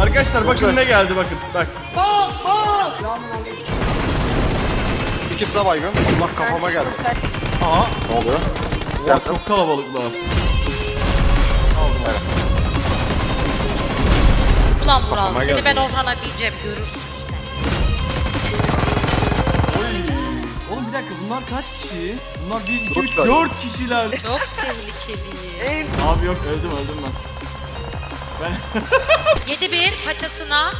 Arkadaşlar bakın ne geldi bakın. Bak. İkisi de baygın. Allah kafama geldi. Aha. Ne oluyor? Ya Geldim. çok kalabalıklar. Ulan Vural Kafama seni geldi. ben Orhan'a diyeceğim görürsün. Oğlum bir dakika bunlar kaç kişi? Bunlar 1, 2, Dört 3, galiba. 4 kişiler. Çok tehlikeli. Abi yok öldüm öldüm ben. Ben 7-1 paçasına.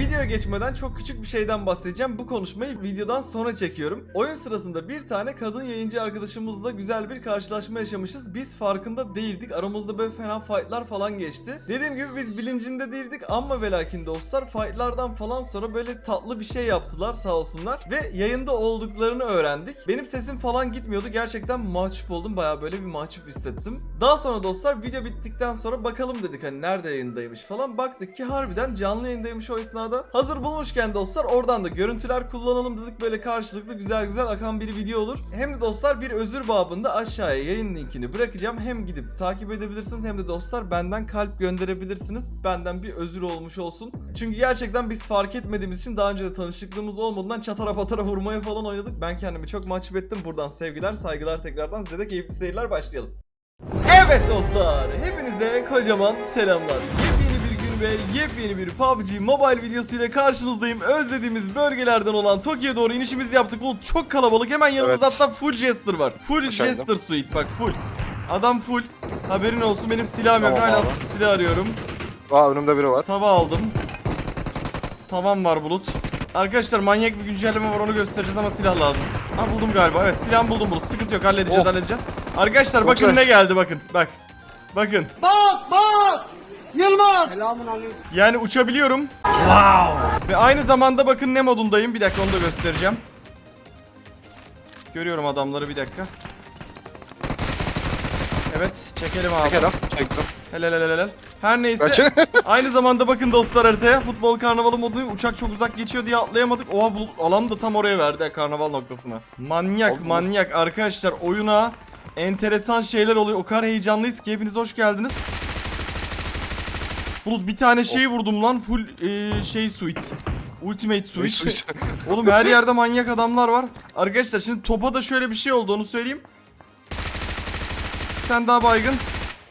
Videoya geçmeden çok küçük bir şeyden bahsedeceğim. Bu konuşmayı videodan sonra çekiyorum. Oyun sırasında bir tane kadın yayıncı arkadaşımızla güzel bir karşılaşma yaşamışız. Biz farkında değildik. Aramızda böyle fena fightlar falan geçti. Dediğim gibi biz bilincinde değildik ama ve lakin dostlar fightlardan falan sonra böyle tatlı bir şey yaptılar sağ olsunlar. Ve yayında olduklarını öğrendik. Benim sesim falan gitmiyordu. Gerçekten mahcup oldum. Baya böyle bir mahcup hissettim. Daha sonra dostlar video bittikten sonra bakalım dedik hani nerede yayındaymış falan. Baktık ki harbiden canlı yayındaymış o esnada. Hazır bulmuşken dostlar oradan da görüntüler kullanalım dedik. Böyle karşılıklı güzel güzel akan bir video olur. Hem de dostlar bir özür babında aşağıya yayın linkini bırakacağım. Hem gidip takip edebilirsiniz hem de dostlar benden kalp gönderebilirsiniz. Benden bir özür olmuş olsun. Çünkü gerçekten biz fark etmediğimiz için daha önce de tanışıklığımız olmadığından çatara patara vurmaya falan oynadık. Ben kendimi çok mahcup ettim. Buradan sevgiler saygılar tekrardan size de keyifli seyirler başlayalım. Evet dostlar, hepinize kocaman selamlar. Yepyeni ve yepyeni bir PUBG Mobile videosu ile karşınızdayım. Özlediğimiz bölgelerden olan Tokyo'ya doğru inişimizi yaptık. Bu çok kalabalık. Hemen yanımızda Evet. hatta full Jester var. Full geldin. Jester suite bak full. Adam full. Haberin olsun benim silahım yok. Tamam Hala abi. silah arıyorum. Aa önümde biri var. Tava aldım. Tavan var bulut. Arkadaşlar manyak bir güncelleme var onu göstereceğiz ama silah lazım. Ha buldum galiba. Evet silahımı buldum bulut. Sıkıntı yok halledeceğiz Oh. halledeceğiz. Arkadaşlar Çok bakın güzel. ne geldi bakın. Bak. Bakın. Yani uçabiliyorum. Ve aynı zamanda bakın ne modundayım. Bir dakika onu da göstereceğim. Görüyorum adamları bir dakika. Evet çekelim abi. Çekelim. Çektim. Helal helal helal. Her neyse. Aynı zamanda bakın dostlar haritaya. Futbol karnavalı modundayım. Uçak çok uzak geçiyor diye atlayamadık. Oha bu alanı da tam oraya verdi karnaval noktasına. Manyak Oldu mu? manyak arkadaşlar oyuna enteresan şeyler oluyor. O kadar heyecanlıyız ki hepiniz hoş geldiniz. Bulut bir tane şey vurdum lan full e, şey suite. Ultimate. Suite. Oğlum her yerde manyak adamlar var. Arkadaşlar şimdi topa da şöyle bir şey oldu onu söyleyeyim. Bir tane daha baygın.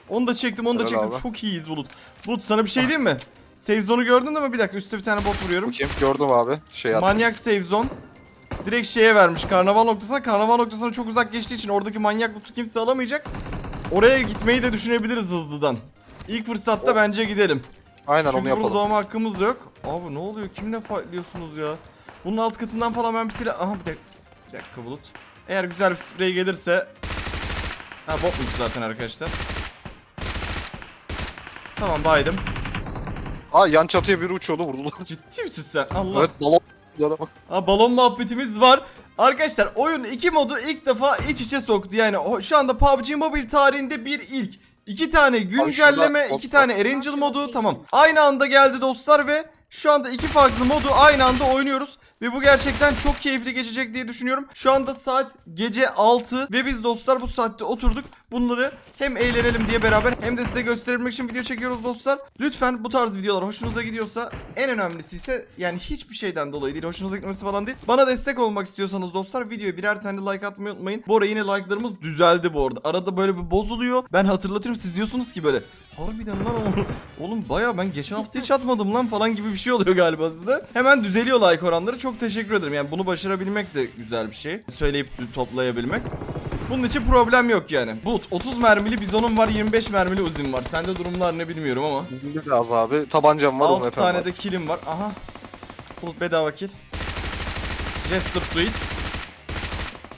Onu da çektim onu da Helal çektim. abi. Çok iyiyiz Bulut. Bulut sana bir şey diyeyim mi? Save zone'u gördün değil mi? Bir dakika üstte bir tane bot vuruyorum. Bakayım gördüm abi. Şey attım. Manyak save zone. Direkt şeye vermiş karnaval noktasına. Karnaval noktasına çok uzak geçtiği için oradaki manyak loot'u kimse alamayacak. Oraya gitmeyi de düşünebiliriz hızlıdan. İlk fırsatta bence gidelim. Aynen onu Çünkü burada yapalım. doğma hakkımız da yok. Abi ne oluyor? Kimle fightlıyorsunuz ya? Bunun alt katından falan ben bir silah... Aha bir dakika. Bir dakika Bulut. Eğer güzel bir sprey gelirse... Ha botmuş zaten arkadaşlar. Tamam baydım. Aa yan çatıya biri uçuyordu vurdular. Ciddi misin sen? Allah. evet balon. Ha, balon muhabbetimiz var. Arkadaşlar oyun iki modu ilk defa iç içe soktu. Yani şu anda PUBG Mobile tarihinde bir ilk. İki tane güncelleme, şurada iki tane Erangel modu tamam. Aynı anda geldi dostlar ve şu anda iki farklı modu aynı anda oynuyoruz. Ve bu gerçekten çok keyifli geçecek diye düşünüyorum. Şu anda saat gece 6 ve biz dostlar bu saatte oturduk. Bunları hem eğlenelim diye beraber hem de size gösterebilmek için video çekiyoruz dostlar. Lütfen bu tarz videolar hoşunuza gidiyorsa en önemlisi ise yani hiçbir şeyden dolayı değil hoşunuza gitmesi falan değil. Bana destek olmak istiyorsanız dostlar videoya birer tane like atmayı unutmayın. Bu ara yine like'larımız düzeldi bu arada. Arada böyle bir bozuluyor. Ben hatırlatıyorum siz diyorsunuz ki böyle harbiden lan oğlum, oğlum baya ben geçen hafta hiç atmadım lan falan gibi bir şey oluyor galiba sizde. Hemen düzeliyor like oranları. Çok teşekkür ederim. Yani bunu başarabilmek de güzel bir şey. Söyleyip toplayabilmek. Bunun için problem yok yani. Bulut 30 mermili bizonum var 25 mermili uzun var. Sende durumlar ne bilmiyorum ama. Biraz abi. Tabancam var onun 6 efendim. tane de killim var. Aha. Bulut bedava kill. Jester Suite.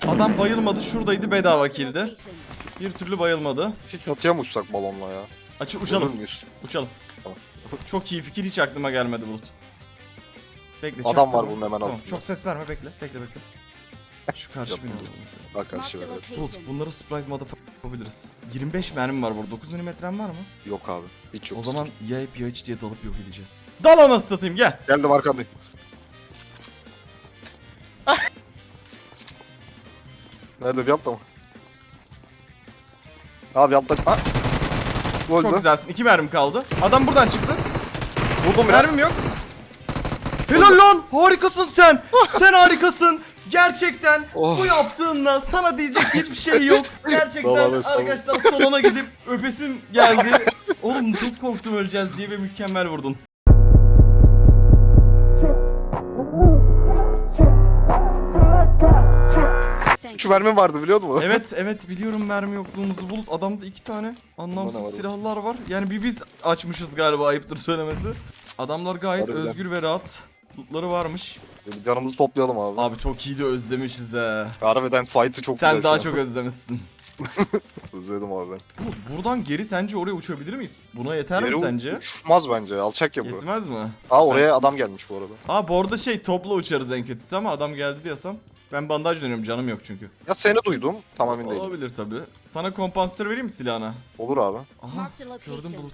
Adam bayılmadı. Şuradaydı bedava killdi. Bir türlü bayılmadı. Hiç mı uçsak balonla ya? Açı uçalım. Uçalım. Tamam. Çok iyi fikir hiç aklıma gelmedi Bulut. Bekle Adam çaktırma. var bunun hemen altında. Çok ses verme bekle bekle bekle. Şu karşı Yaptım. bina alalım mesela. Bak karşı evet. Bulut bunları surprise motherfucker yapabiliriz. 25 mermim var burada. 9 milimetrem var mı? Yok abi. Hiç yok. O zaman ya hep ya hiç diye dalıp yok edeceğiz. Dal anasını satayım gel. Geldim arkandayım. Nerede bir altta mı? Abi altta. Ha. Çok güzelsin. İki mermi kaldı. Adam buradan çıktı. Vurdum biraz. Mermim yok. Helal lan. Harikasın sen. sen harikasın. Gerçekten Oh. bu yaptığınla sana diyecek hiçbir şey yok. Gerçekten arkadaşlar salona gidip öpesim geldi. Oğlum çok korktum öleceğiz diye ve mükemmel vurdun. Şu mermim vardı biliyor musun? Evet evet biliyorum mermi yokluğumuzu bulut. Adamda iki tane Bana anlamsız var. silahlar var. Yani bir biz açmışız galiba ayıptır söylemesi. Adamlar gayet Harbiden. özgür ve rahat. Lootları varmış. Bir Canımızı toplayalım abi. Abi çok iyi de özlemişiz he. Harbiden fight'ı çok Sen güzel daha çok özlemişsin. Özledim abi ben. Umut buradan geri sence oraya uçabilir miyiz? Buna yeter mi Yere sence? Uçmaz bence. Alçak ya bu. Yetmez mi? Aa oraya adam gelmiş bu arada. Aa bu arada şey topla uçarız en kötüsü ama adam geldi diyorsam. Ben bandaj dönüyorum canım yok çünkü. Ya seni duydum. Tam emin değilim. Olabilir tabi. Sana kompansatör vereyim mi silahına? Olur abi. Aha Marked a gördüm location. bulut.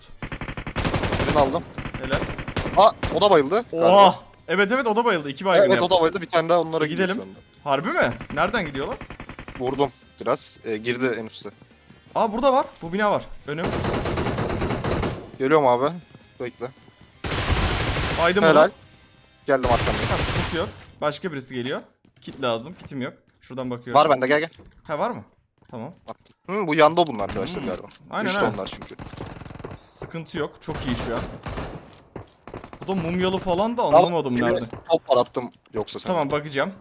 Birini aldım. Helal. Aa o da bayıldı. galiba. Oha! Evet evet o da bayıldı. İki baygın Evet o yaptı. da bayıldı. Bir tane daha onlara E, gidiyor gidelim. şu anda. Harbi mi? Nereden gidiyorlar? Vurdum biraz. Ee, girdi en üstte. Aa burada var. Bu bina var. Önüm. Geliyorum abi. Bekle. Baydım Helal. Geldim arkamda. Tamam sıkıntı yok. Başka birisi geliyor. Kit lazım. Kitim yok. Şuradan bakıyorum. Var bende gel gel. Ha var mı? Tamam. Hı, bu yanda bunun arkadaşlar Hmm. galiba. Aynen, aynen. onlar çünkü. Sıkıntı yok. Çok iyi şu an. Bu da mumyalı falan da anlamadım Abi, nerede. Top var attım yoksa sen. Tamam bakacağım.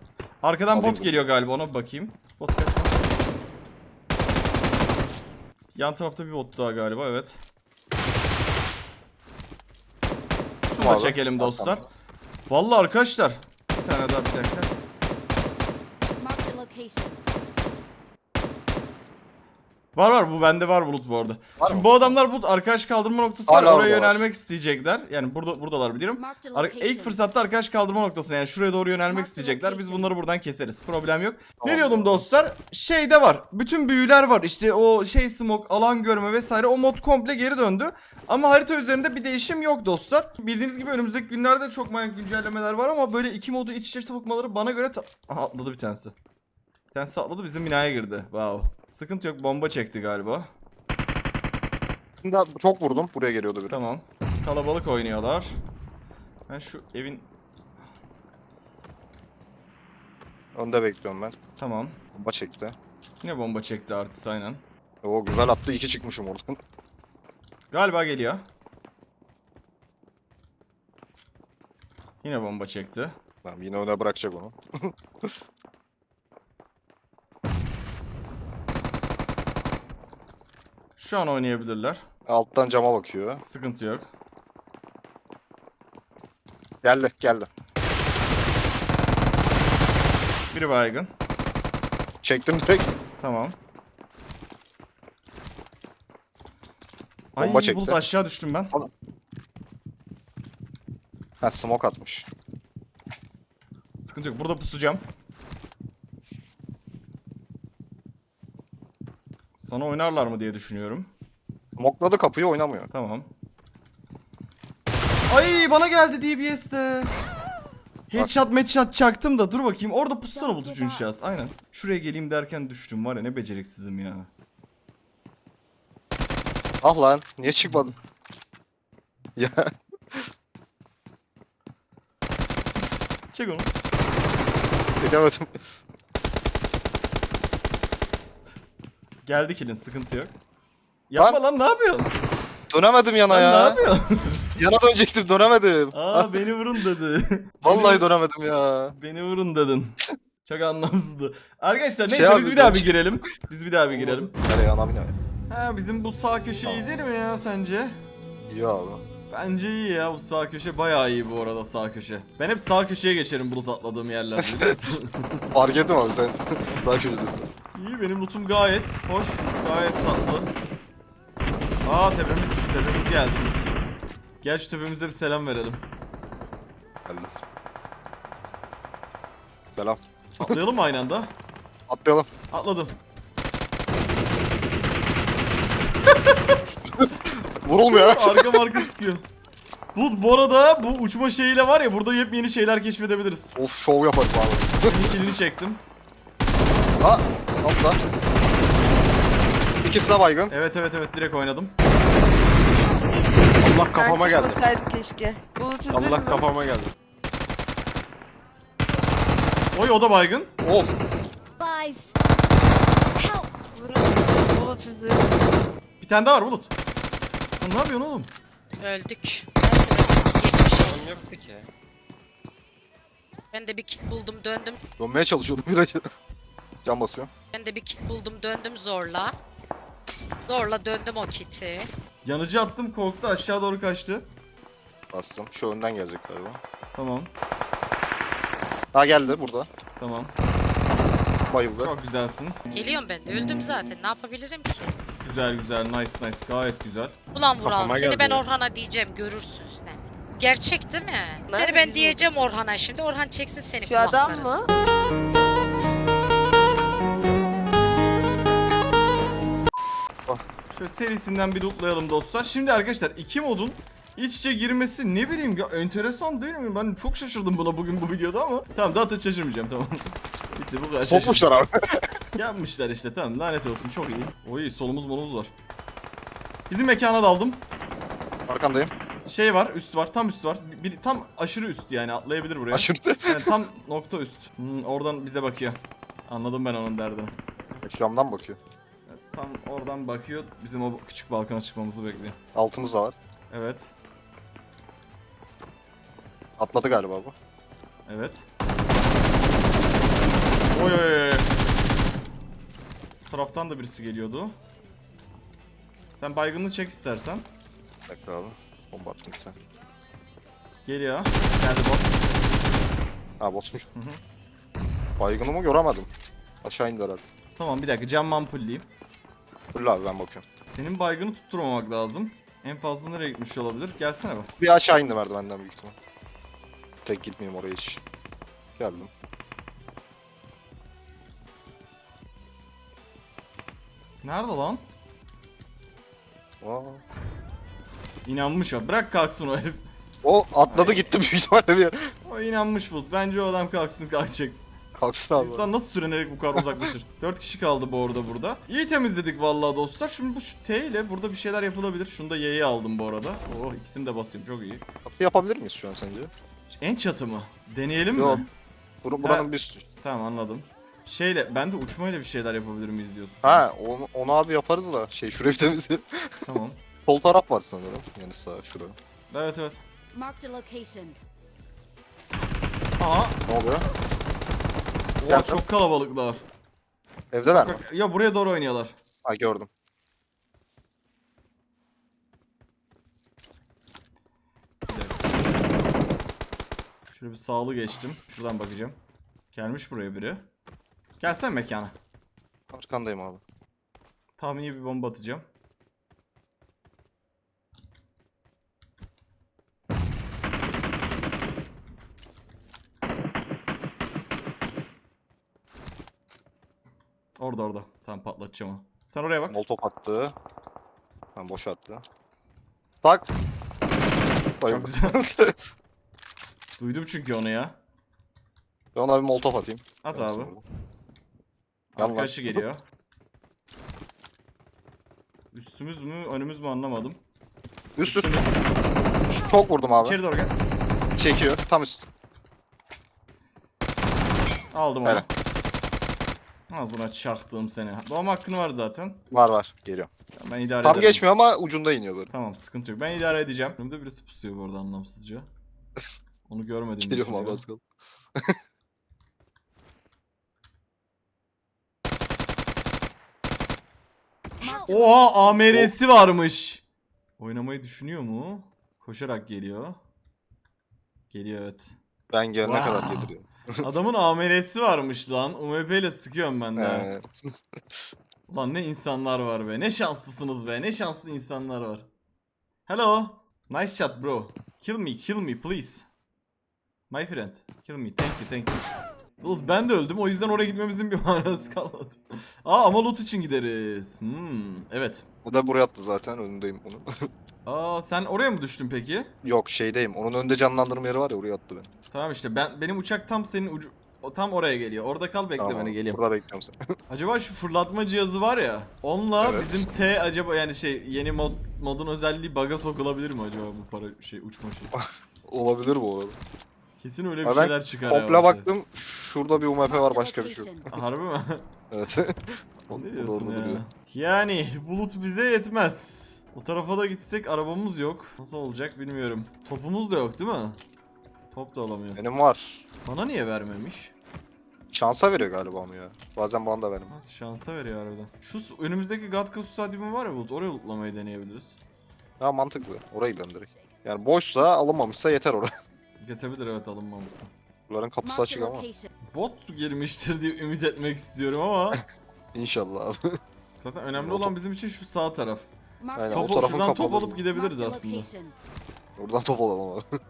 Arkadan Alayım bot bunu. geliyor galiba ona bir bakayım. Bot kaçma. Yan tarafta bir bot daha galiba evet. Şunu da Abi, çekelim dostlar. Vallahi arkadaşlar. Bir tane daha bir dakika. Marked a location. Var var bu bende var bulut bu arada. Var Şimdi mı? bu adamlar bu arkadaş kaldırma noktası var. Hala Oraya oradalar. yönelmek isteyecekler. Yani burada buradalar bilirim. Ar- ilk fırsatta arkadaş kaldırma noktasına yani şuraya doğru yönelmek isteyecekler. Biz bunları buradan keseriz. Problem yok. Tamam. Ne diyordum dostlar? Şeyde var. Bütün büyüler var. İşte o şey smoke, alan görme vesaire. O mod komple geri döndü. Ama harita üzerinde bir değişim yok dostlar. Bildiğiniz gibi önümüzdeki günlerde çok manyak güncellemeler var ama böyle iki modu iç içe sokmaları bana göre ta- Aha atladı bir tanesi. Tanesi atladı bizim binaya girdi. Wow. Sıkıntı yok. Bomba çekti galiba. Şimdi çok vurdum. Buraya geliyordu biri. Tamam. Kalabalık oynuyorlar. Ben şu evin... Önde bekliyorum ben. Tamam. Bomba çekti. Yine bomba çekti artist aynen. O güzel attı. iki çıkmışım oradan. Galiba geliyor. Yine bomba çekti. Tamam yine öne bırakacak onu. Şu an oynayabilirler. Alttan cama bakıyor. Sıkıntı yok. Geldi geldi. Biri baygın. Çektim direkt. Tamam. Ay Bomba çekti. bulut aşağı düştüm ben. Ha smoke atmış. Sıkıntı yok. Burada pusacağım. Sana oynarlar mı diye düşünüyorum. Smokladı kapıyı oynamıyor. Tamam. Ay bana geldi DBS'de. Headshot matchshot çaktım da dur bakayım. Orada pussana üçüncü şahıs. Aynen. Şuraya geleyim derken düştüm var ya ne beceriksizim ya. Ah lan niye çıkmadın? ya Çek onu. çekemedim. Geldi kilin sıkıntı yok. Yapma lan, ne yapıyorsun? Dönemedim yana Lan ne ya. yapıyorsun? Yana dönecektim dönemedim. Aa beni vurun dedi. Vallahi dönemedim ya. Beni vurun dedin. Çok anlamsızdı. Arkadaşlar Şey neyse abi, biz bir daha bir girelim. Biz bir daha bir girelim. Nereye ana bina? Ha bizim bu sağ köşe iyi değil mi ya sence? İyi abi. Bence iyi ya bu sağ köşe bayağı iyi bu arada sağ köşe. Ben hep sağ köşeye geçerim bulut atladığım yerlerde? Fark ettim abi sen daha köşedesin. İyi benim lootum gayet hoş, gayet tatlı. Aa tepemiz, tepemiz geldi. Gel şu tepemize bir selam verelim. Geldim. Selam. Atlayalım mı aynı anda? Atlayalım. Atladım. Vurulmuyor. Arka marka sıkıyor. Bulut bu arada bu uçma şeyiyle var ya burada yepyeni şeyler keşfedebiliriz. of şov yaparız abi. Kilini çektim. Ha Nokta. İkisi de baygın. Evet evet evet direkt oynadım. Allah kafama geldi. keşke. Bulut. Allah kafama geldi. Oy o da baygın. Of. Supplies. Help. Vurun. Bulut üzülme. Bir tane daha var Bulut. Lan ne yapıyorsun oğlum? Öldük. Geçmiş olsun. yoktu ki. Ben de bir kit buldum döndüm. Dönmeye çalışıyordum virajı. Can basıyor. Ben de bir kit buldum döndüm zorla. Zorla döndüm o kiti. Yanıcı attım korktu aşağı doğru kaçtı. Bastım. Şu önden gelecek galiba. Tamam Ha geldi burada. tamam. Bayıldı. Çok güzelsin. Geliyorum ben de öldüm zaten ne yapabilirim ki? Güzel güzel nice nice gayet güzel. Ulan Vural Kafama seni geldi ben ya. Orhan'a diyeceğim görürsün sen. Bu Gerçek değil mi? Nerede seni ben bizim- diyeceğim Orhan'a şimdi. Orhan çeksin seni Şu adam mı? Şöyle serisinden bir lootlayalım dostlar. Şimdi arkadaşlar iki modun iç içe girmesi ne bileyim ya enteresan değil mi? Ben çok şaşırdım buna bugün bu videoda ama. Tamam daha da şaşırmayacağım tamam. Bitti bu kadar şaşırdım. Abi. Yapmışlar işte tamam lanet olsun çok iyi. Oy solumuz molumuz var. Bizim mekana daldım. Arkandayım. Şey var üst var tam üst var. Bir, tam aşırı üst yani atlayabilir buraya. Aşırı. Yani tam nokta üst. Hmm, oradan bize bakıyor. Anladım ben onun derdini. Camdan bakıyor. Tam oradan bakıyor bizim o küçük balkona çıkmamızı bekliyor. Altımız da var. Evet. Atladı galiba bu. Evet. Oy oy oy. Bu taraftan da birisi geliyordu. Sen baygınlığı çek istersen. Bir dakika abi. Bomba attım tane. Geliyor. Geldi bot. Ha botmuş. Hı hı. Baygınımı göremedim. Aşağı indi herhalde. Tamam bir dakika cam mampulleyeyim. Dur abi ben bakıyorum. Senin baygını tutturmamak lazım. En fazla nereye gitmiş olabilir? Gelsene bak. Bir aşağı indi merdivenden büyük ihtimal. Tek gitmeyeyim oraya hiç. Geldim. Nerede lan? Aa. İnanmış o. Bırak kalksın o herif. O atladı gitti büyük ihtimalle bir yere. O inanmış bu. Bence o adam kalksın kalkacaksın. Kalksın abi. İnsan nasıl sürenerek bu kadar uzaklaşır? 4 kişi kaldı bu arada burada. İyi temizledik vallahi dostlar. Şimdi bu şu T ile burada bir şeyler yapılabilir. Şunu da Y'ye aldım bu arada. Oh ikisini de basayım çok iyi. Kapı yapabilir miyiz şu an sence? En çatı mı? Deneyelim Yok. mi? Bur buranın bir üstü. Tamam anladım. Şeyle ben de uçmayla bir şeyler yapabilir miyiz diyorsun. sen. Ha onu, onu abi yaparız da şey şurayı bir temizleyelim. Tamam. Sol taraf var sanırım. Yani sağ şura. Evet evet. Marked a location. Aha. Ne oluyor? Oha, Geldim. çok kalabalıklar. Evdeler mi? Bak, ya buraya doğru oynuyorlar. Ha gördüm. Şöyle bir sağlı geçtim. Şuradan bakacağım. Gelmiş buraya biri. Gelsen mekana. Arkandayım abi. Tahmini bir bomba atacağım. Orada orada. Tamam patlatacağım onu. Sen oraya bak. Molotov attı. Ben boş attı. Tak. Bayıldım. güzel. Duydum çünkü onu ya. ben ona bir molotov atayım. At abi. var. Arkadaşı geliyor. Üstümüz mü önümüz mü anlamadım. Üst üst. Çok vurdum abi. İçeri doğru gel. Çekiyor. Tam üst. Aldım onu. Helal. Ağzına çaktım seni. Doğum hakkın var zaten. Var var. Geliyor. Ben idare Tam ederim. geçmiyor ama ucunda iniyor böyle. Tamam sıkıntı yok. Ben idare edeceğim. Önümde birisi pusuyor bu arada anlamsızca. Onu görmedim. Geliyorum abi az kaldı. Oha AMR'si varmış. Oynamayı düşünüyor mu? Koşarak geliyor. Geliyor evet. Ben gelene Wow. kadar getiriyor. Adamın AMR'si varmış lan. UMP ile sıkıyorum ben de. Ee, Ulan ne insanlar var be. Ne şanslısınız be. Ne şanslı insanlar var. Hello. Nice shot bro. Kill me, kill me please. My friend. Kill me. Thank you, thank you. Yalnız ben de öldüm. O yüzden oraya gitmemizin bir manası kalmadı. Aa ama loot için gideriz. Hmm, evet. o da buraya attı zaten. Önündeyim onun. Aa sen oraya mı düştün peki? Yok şeydeyim. Onun önünde canlandırma yeri var ya oraya attı beni. Tamam işte ben benim uçak tam senin ucu o tam oraya geliyor. Orada kal bekle Tamam, beni geleyim. Burada bekliyorum seni. Acaba şu fırlatma cihazı var ya. Onunla Evet. bizim T acaba yani şey yeni mod modun özelliği bug'a sokulabilir mi acaba bu para şey uçma şey? Olabilir bu arada. Kesin öyle bir Ha, ben şeyler çıkar ya. Komple ortaya. baktım. Şurada bir UMP var başka bir şey yok. Harbi mi? Evet. O- ne diyorsun ya? Yani bulut bize yetmez. O tarafa da gitsek arabamız yok. Nasıl olacak bilmiyorum. Topumuz da yok değil mi? Top da alamıyoruz. Benim var. Bana niye vermemiş? Şansa veriyor galiba onu ya. Bazen bana da vermiyor. Ha, Şansa veriyor harbiden. Şu önümüzdeki Gatka su stadyumu var ya bulut. Oraya lootlamayı deneyebiliriz. Ya mantıklı. Oraya gidelim direkt. Yani boşsa alınmamışsa yeter oraya. Getebilir evet alınmalısı. Bunların kapısı Marked açık a ama. location. Bot girmiştir diye ümit etmek istiyorum ama İnşallah abi. zaten önemli olan bizim için şu sağ taraf. Aynen, a o Topu, tarafın şuradan top kapalı. alıp gidebiliriz aslında. Buradan top alalım abi.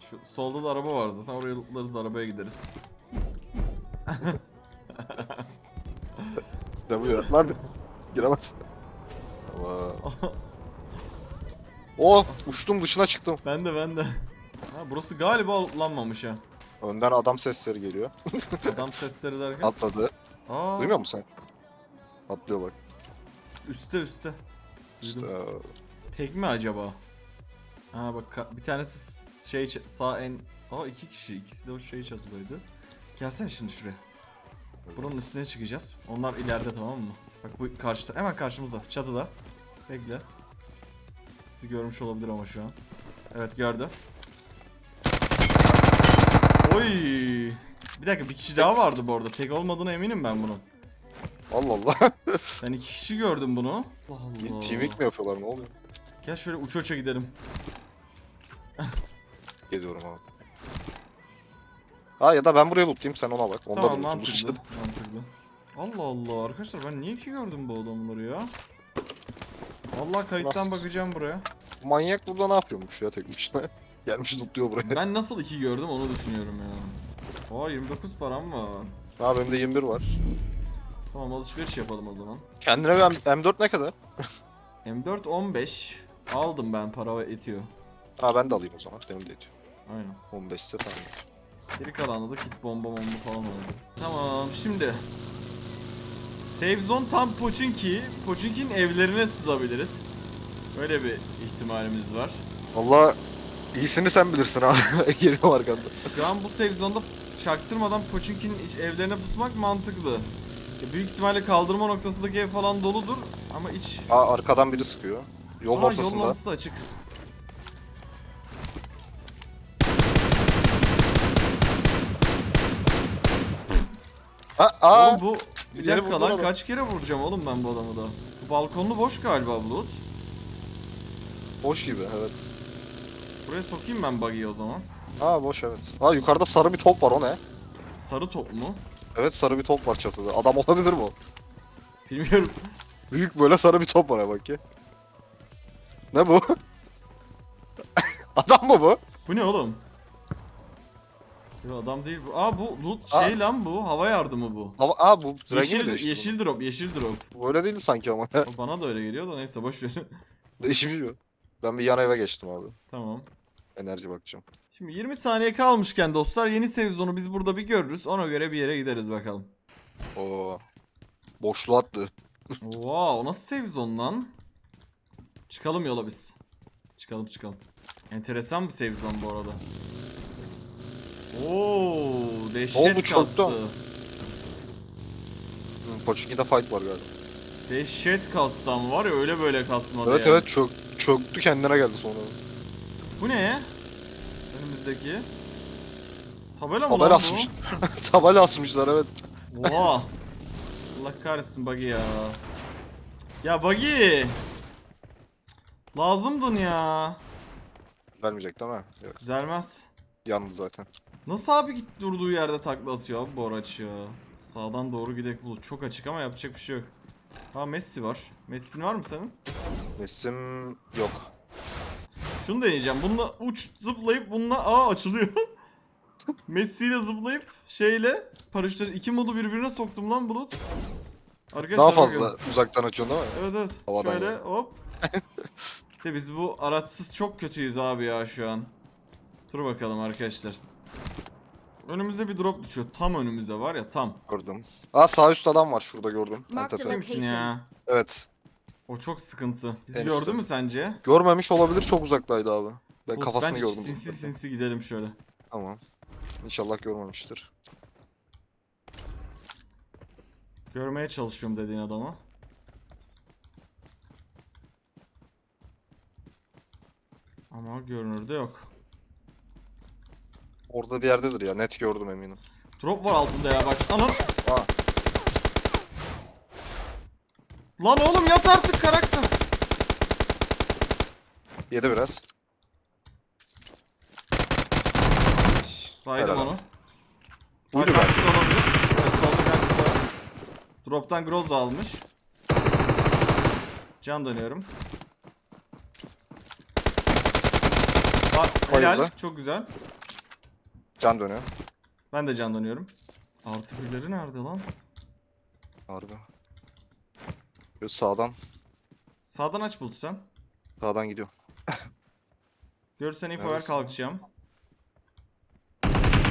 Şu solda da araba var zaten oraya lootlarız arabaya gideriz. Ne bu ya? Lan giremez. Ama... Oh uçtum dışına çıktım. ben de ben de. Ha, burası galiba lootlanmamış ha. Önden adam sesleri geliyor. Adam sesleri derken. Atladı. Aa, Duymuyor musun sen? Atlıyor bak. Üste üste. İşte Tek mi acaba? Ha bak bir tanesi şey sağ en... Aa iki kişi. İkisi de o şey çatıdaydı. Gelsene şimdi şuraya. Buranın üstüne çıkacağız. Onlar ileride tamam mı? Bak bu karşıda. Hemen karşımızda. Çatıda. Bekle. Sizi görmüş olabilir ama şu an. Evet gördü. Oy. Bir dakika bir kişi daha vardı bu arada. Tek olmadığına eminim ben bunun. Allah Allah. Ben iki kişi gördüm bunu. Allah Allah. Teaming mi yapıyorlar ne oluyor? Gel şöyle uça uça gidelim. Geziyorum abi. Ha ya da ben buraya lootlayayım sen ona bak. Onda tamam da mantıklı. mantıklı. Allah Allah arkadaşlar ben niye ki gördüm bu adamları ya? Vallahi kayıttan Nasıl? bakacağım buraya. Manyak burada ne yapıyormuş ya tek başına? Gelmiş lootluyor buraya. Ben nasıl iki gördüm onu düşünüyorum ya. Aa 29 param var. Ha benim de 21 var. Tamam alışveriş yapalım o zaman. Kendine bir M- M4 ne kadar? M4 15. Aldım ben para etiyor. Ha ben de alayım o zaman. Benim de yetiyor. Aynen. 15 ise tamam. Geri kalanında da kit bomba bomba falan oldu. Tamam şimdi. Save zone tam Pochinki. Pochinki'nin evlerine sızabiliriz. Öyle bir ihtimalimiz var. Valla iyisini sen bilirsin abi. Geliyorum arkanda. Şu an bu save zone'da çaktırmadan Pochinki'nin iç- evlerine pusmak mantıklı. E, Büyük ihtimalle kaldırma noktasındaki ev falan doludur ama iç... Aa arkadan biri sıkıyor. Yolun Aa, ortasında. yolun ortası da açık. Ha, aa, Oğlum bu... Bir ileri dakika vurdu lan kaç kere vuracağım oğlum ben bu adamı da. Bu balkonlu boş galiba Bulut. boş gibi evet. Buraya sokayım ben buggy'i o zaman. Aa boş evet. Aa yukarıda sarı bir top var o ne? Sarı top mu? Evet sarı bir top var çatıda. Adam olabilir mi o? Bilmiyorum. Büyük böyle sarı bir top var ya bak ya. Ne bu? Adam mı bu? Bu ne oğlum? Yo, adam değil bu. Aa bu loot Aa. şey lan bu. Hava yardımı bu. Hava, aa bu rengi mi Yeşil, değişti yeşil drop, yeşil drop. bunun? Böyle değildi sanki ama. O Bana da öyle geliyor da neyse boş ver. Değişmiş mi? Ben bir yan eve geçtim abi. tamam. Enerji bakacağım. Şimdi 20 saniye kalmışken dostlar yeni sezonu biz burada bir görürüz. Ona göre bir yere gideriz bakalım. Oo. Boşluğa attı. wow, o nasıl save zone lan? Çıkalım yola biz. Çıkalım çıkalım. Enteresan bir save zone bu arada. Oo, oldu, dehşet çöktü kastı. Hı, Pochinki'de fight var galiba. Dehşet kastı ama var ya öyle böyle kasmadı Evet yani. evet çök, çöktü kendine geldi sonra. Bu ne? Önümüzdeki. Tabela mı Tabela lan asmış. Tabela asmışlar evet. Oha. Allah kahretsin Buggy ya. Ya Buggy. Lazımdın ya. Vermeyecek değil mi? Yok. Düzelmez. Yandı zaten. Nasıl abi git durduğu yerde takla atıyor abi bu araç ya. Sağdan doğru gidek bulut. Çok açık ama yapacak bir şey yok. Ha Messi var. Messi'nin var mı senin? Resim yok. Şunu deneyeceğim. Bununla uç zıplayıp bununla aa açılıyor. Messi ile zıplayıp şeyle paraşütleri iki modu birbirine soktum lan bulut. Arkadaşlar Daha bakın. fazla uzaktan açıyorsun değil mi? Evet evet. Havadan Şöyle yani. hop. de biz bu araçsız çok kötüyüz abi ya şu an. Dur bakalım arkadaşlar. Önümüze bir drop düşüyor. Tam önümüze var ya tam. Gördüm. Aa sağ üst adam var şurada gördüm. Marked a Kimsin ya? Evet. O çok sıkıntı. Bizi En gördü mü sence? Görmemiş olabilir çok uzaktaydı abi. Ben Bulut, kafasını bence gördüm. Sinsi zaten. sinsi gidelim şöyle. Tamam. İnşallah görmemiştir. Görmeye çalışıyorum dediğin adamı. Ama görünürde yok. Orada bir yerdedir ya net gördüm eminim. Drop var altında ya bak. Anam. Aa Lan oğlum yat artık karakter. yedi biraz. Raydım Helal. onu. Buydu ben. hangisi olabilir? Evet, solda kendisi var. Drop'tan Groza almış. Can dönüyorum. Bak helal. Bayıldı. Çok güzel. Can dönüyor. Ben de can dönüyorum. Artı birileri nerede lan? Harbi. Sağdan. Sağdan aç bulut sen. Sağdan gidiyor. Görürsen info ver Neredesin? kalkacağım.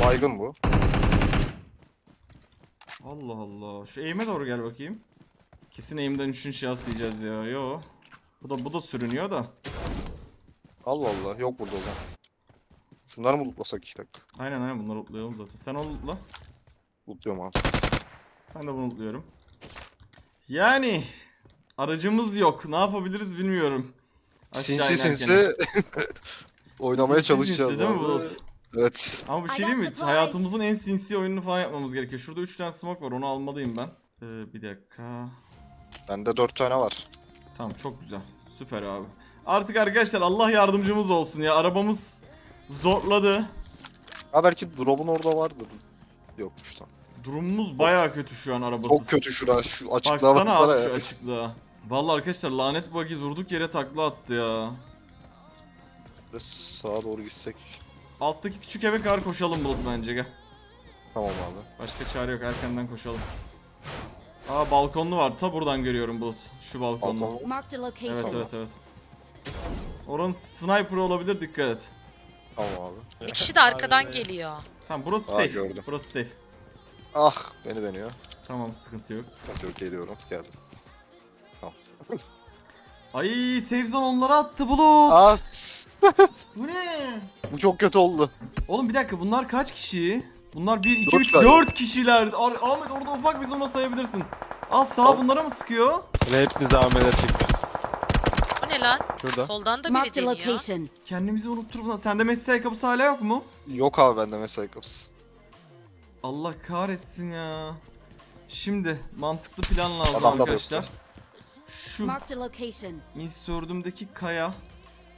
Baygın bu. Allah Allah. Şu eğime doğru gel bakayım. Kesin eğimden üçüncü şahıs diyeceğiz ya. Yo. Bu da bu da sürünüyor da. Allah Allah. Yok burada o zaman. Şunları mı lootlasak iki dakika? Aynen aynen bunları lootlayalım zaten. Sen onu lootla. Lootluyorum abi. Ben de bunu lootluyorum. Yani aracımız yok. Ne yapabiliriz bilmiyorum. Sinsi inerken. sinsi oynamaya Sinsi çalışacağız sinsi değil mi. Bulut? Evet. Ama bir şey değil mi? Hayatımızın en sinsi oyununu falan yapmamız gerekiyor. Şurada 3 tane smoke var. Onu almalıyım ben. Ee, bir dakika. Bende dört tane var. Tamam çok güzel. Süper abi. Artık arkadaşlar Allah yardımcımız olsun ya. Arabamız zorladı. Ha belki drop'un orada vardır. Yokmuş tam. Durumumuz baya kötü şu an arabasız. Çok kötü şura. Şu açıklığa Baksana baksana abi ya. şu açıklığa. Vallahi arkadaşlar lanet buggy durduk yere takla attı ya. Biraz sağa doğru gitsek. Alttaki küçük eve kadar koşalım Bulut bence gel. Tamam abi. Başka çare yok erkenden koşalım. Aa balkonlu var. Ta buradan görüyorum Bulut. Şu balkonlu. Balkon. Marked a location. Evet evet evet. Oranın sniper olabilir dikkat et. Tamam abi. Bir kişi de arkadan geliyor. Tamam burası Aa, safe. gördüm. Burası safe. Ah beni deniyor. Tamam sıkıntı yok. Hadi yok geliyorum. Geldim. Ay safe zone onları attı Bulut. As. Bu ne? Bu çok kötü oldu. Oğlum bir dakika bunlar kaç kişi? Bunlar 1, 2, Dört 3, galiba. 4 kişiler. Ar- Ahmet orada ufak bir zoomla sayabilirsin. Al sağ bunlara mı sıkıyor? Ve hepimiz ameler çekti. O ne lan? Şurada. Soldan da biri Marked a deniyor. location. Kendimizi unutturup lan. Sende Messi ayakkabısı hala yok mu? Yok abi bende mesai kapısı. Allah kahretsin ya. Şimdi mantıklı plan lazım Adamda da arkadaşlar. Şu insördümdeki kaya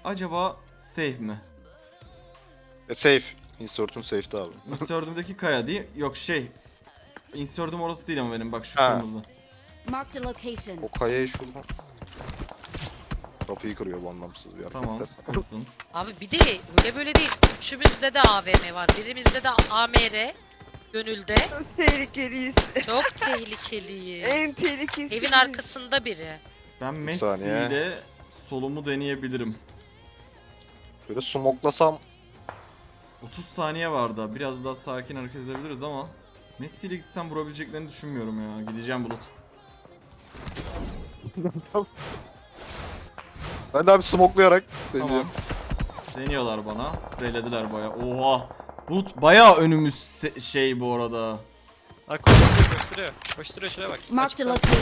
acaba safe mi? E safe. Insert'un safe'de abi. Insördümdeki kaya değil. Yok şey. Insördüm orası değil ama benim bak şu Ha. kırmızı. O kayayı şuradan. Kapıyı kırıyor bu anlamsız bir Tamam kırsın. Abi bir de öyle böyle değil. Üçümüzde de AVM var. Birimizde de AMR. Gönülde. Çok tehlikeliyiz. Çok tehlikeliyiz. en tehlikeli. Evin arkasında biri. Ben Messi saniye. ile solumu deneyebilirim. Böyle smoklasam 30 saniye var da biraz daha sakin hareket edebiliriz ama Messi ile gitsem vurabileceklerini düşünmüyorum ya. Gideceğim Bulut. ben de abi smoklayarak deneyeceğim. Tamam. Deniyorlar bana. Spreylediler baya. Oha. Bulut baya önümüz şey bu arada. Ha koşturuyor koşturuyor. Koşturuyor şuraya bak. A Açıkta. location.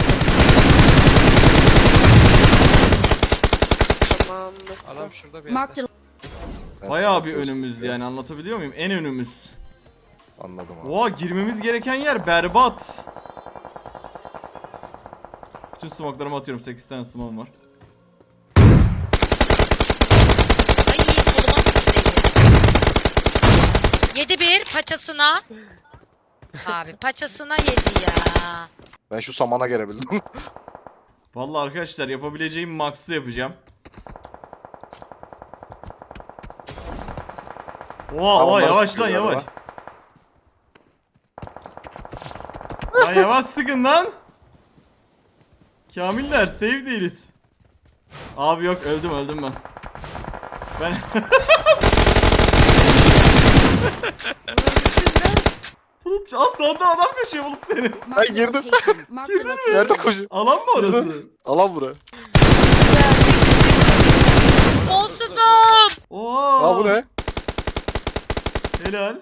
Tamam. Adam şurada bir Marked yerde. a Ben Baya bir önümüz yani anlatabiliyor muyum? En önümüz. Anladım abi. Oha girmemiz gereken yer berbat. Bütün smoklarımı atıyorum. 8 tane smoke'um var. Yedi bir paçasına. Abi paçasına yedi ya. Ben şu samana gelebildim. Vallahi arkadaşlar yapabileceğim max'ı yapacağım. Oha Tamam, oha yavaş lan yavaş. Lan yavaş sıkın lan. Kamiller save değiliz. Abi yok öldüm öldüm ben. Ben Bulut az sağında adam koşuyor Bulut senin. A girdim. Marked a Nerede koşuyor? Alan mı orası? Alan bura. Onsuzum. Oha. Aa bu ne? Helal.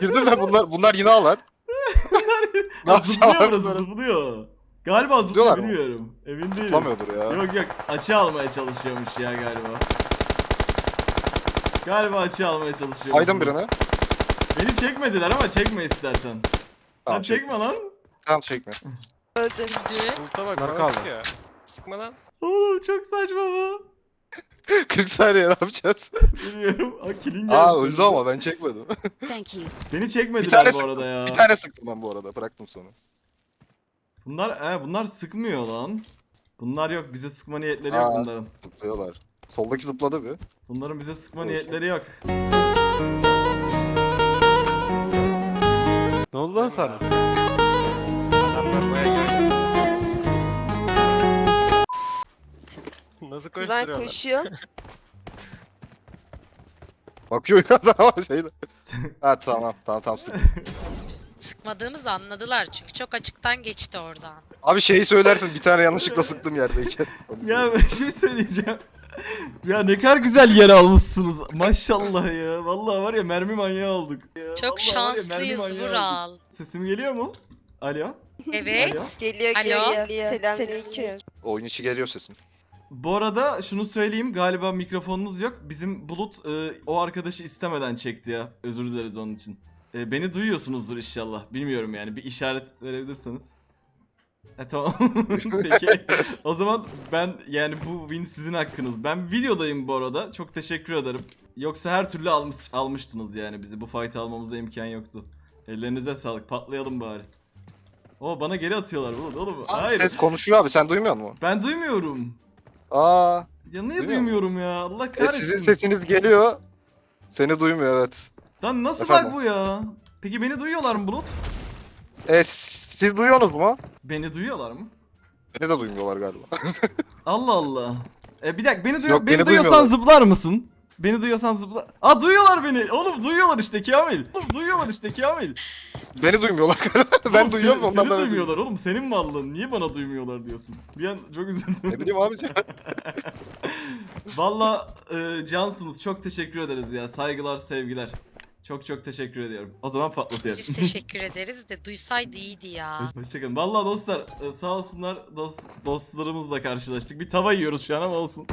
Girdim de bunlar bunlar yine alan. Ha, Nasıl zıplıyor burası zıplıyor. Galiba zıplıyor bilmiyorum. Emin değilim. Zıplamıyordur ya. Yok yok açı almaya çalışıyormuş ya galiba. Galiba açı almaya çalışıyor. Aydım birine. Beni çekmediler ama çekme istersen. Lan Tamam çek. çekme lan. Tamam çekme. Öldü. Bulut'a bak Narko bana abi. sıkıyor. Sıkma lan. Oğlum çok saçma bu. 40 saniye ne yapacağız? Bilmiyorum. Aa killing geldi. Aa öldü ama ben çekmedim. Thank you. Beni Bir çekmediler tane bu sıktım. arada ya. Bir tane sıktım ben bu arada. Bıraktım sonra. Bunlar e, bunlar sıkmıyor lan. Bunlar yok. Bize sıkma niyetleri yok Aa. bunların. Zıplıyorlar. Soldaki zıpladı bir. Bunların bize sıkma niyetleri yok. Ne oldu lan sana? Nasıl Şuradan koşturuyorlar? koşuyor. Bakıyor yukarıdan ama şeyde. ha tamam tamam tamam sık. Sıkmadığımızı anladılar çünkü çok açıktan geçti oradan. Abi şeyi söylersin bir tane yanlışlıkla sıktım yerdeyken. ya bir şey söyleyeceğim. Ya ne kadar güzel yer almışsınız. Maşallah ya. Vallahi var ya mermi manyağı olduk. Ya, Çok vallahi var ya, mermi şanslıyız manyağı olduk. Vural. Sesim geliyor mu? Alo? Alo? Evet. Geliyor Alo. geliyor. Selamünaleyküm. Oyun içi geliyor sesin. Bu arada şunu söyleyeyim galiba mikrofonunuz yok. Bizim Bulut e, o arkadaşı istemeden çekti ya. Özür dileriz onun için. E, beni duyuyorsunuzdur inşallah. Bilmiyorum yani bir işaret verebilirseniz. E tamam. Peki. o zaman ben yani bu win sizin hakkınız. Ben videodayım bu arada. Çok teşekkür ederim. Yoksa her türlü almış, almıştınız yani bizi. Bu fight almamıza imkan yoktu. Ellerinize sağlık. Patlayalım bari. O bana geri atıyorlar Bulut oğlum. Hayır. Ses konuşuyor abi sen duymuyor musun? Ben duymuyorum. Aa. Ya niye Duymuyor duymuyorum ya? Allah E, kahretsin. sizin sesiniz geliyor. Seni duymuyor evet. Lan nasıl Efendim? bak bu ya? Peki beni duyuyorlar mı Bulut? E siz duyuyorsunuz mu? Beni duyuyorlar mı? Beni de duymuyorlar galiba. Allah Allah. E bir dakika beni, duy- Yok, beni, beni duyuyorsan zıplar mısın? Beni duyuyorsan zıpla. Aa duyuyorlar beni. Oğlum duyuyorlar işte Kamil. Oğlum duyuyorlar işte Kamil. Beni duymuyorlar galiba. ben Oğlum, duyuyorum seni, ondan seni da duymuyorlar oğlum. Senin mallın. Niye bana duymuyorlar diyorsun? Bir an çok üzüldüm. Ne bileyim abi. Valla e, cansınız. Çok teşekkür ederiz ya. Saygılar, sevgiler. Çok çok teşekkür ediyorum. O zaman patlatıyorum. Biz teşekkür ederiz de duysaydı iyiydi ya. Hoşçakalın. Valla dostlar e, sağ olsunlar dost, dostlarımızla karşılaştık. Bir tava yiyoruz şu an ama olsun.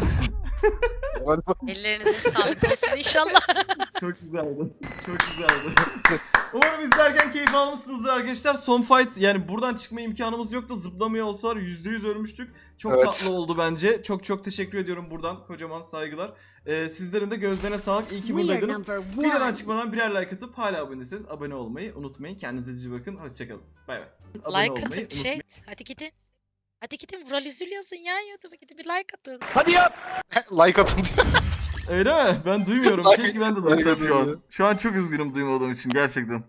Ellerinize sağlık olsun inşallah. Çok güzeldi. Çok güzeldi. Umarım izlerken keyif almışsınızdır arkadaşlar. Son fight yani buradan çıkma imkanımız yoktu. Zıplamıyor olsalar %100 ölmüştük. Çok Evet. tatlı oldu bence. Çok çok teşekkür ediyorum buradan. Kocaman saygılar. Ee, sizlerin de gözlerine sağlık. İyi ki We are buradaydınız. number Videodan one. çıkmadan birer like atıp hala aboneyseniz abone olmayı unutmayın. Kendinize iyi bakın. Hoşçakalın. Bay bay. Abone like olmayı atın unutmayın. chat. Hadi gidin. Hadi gidin Vural Üzül yazın ya YouTube'a gidin bir like atın. like atın diyor. Öyle mi? Ben duymuyorum. Keşke ben de duysam şu an. Şu an çok üzgünüm duymadığım için gerçekten.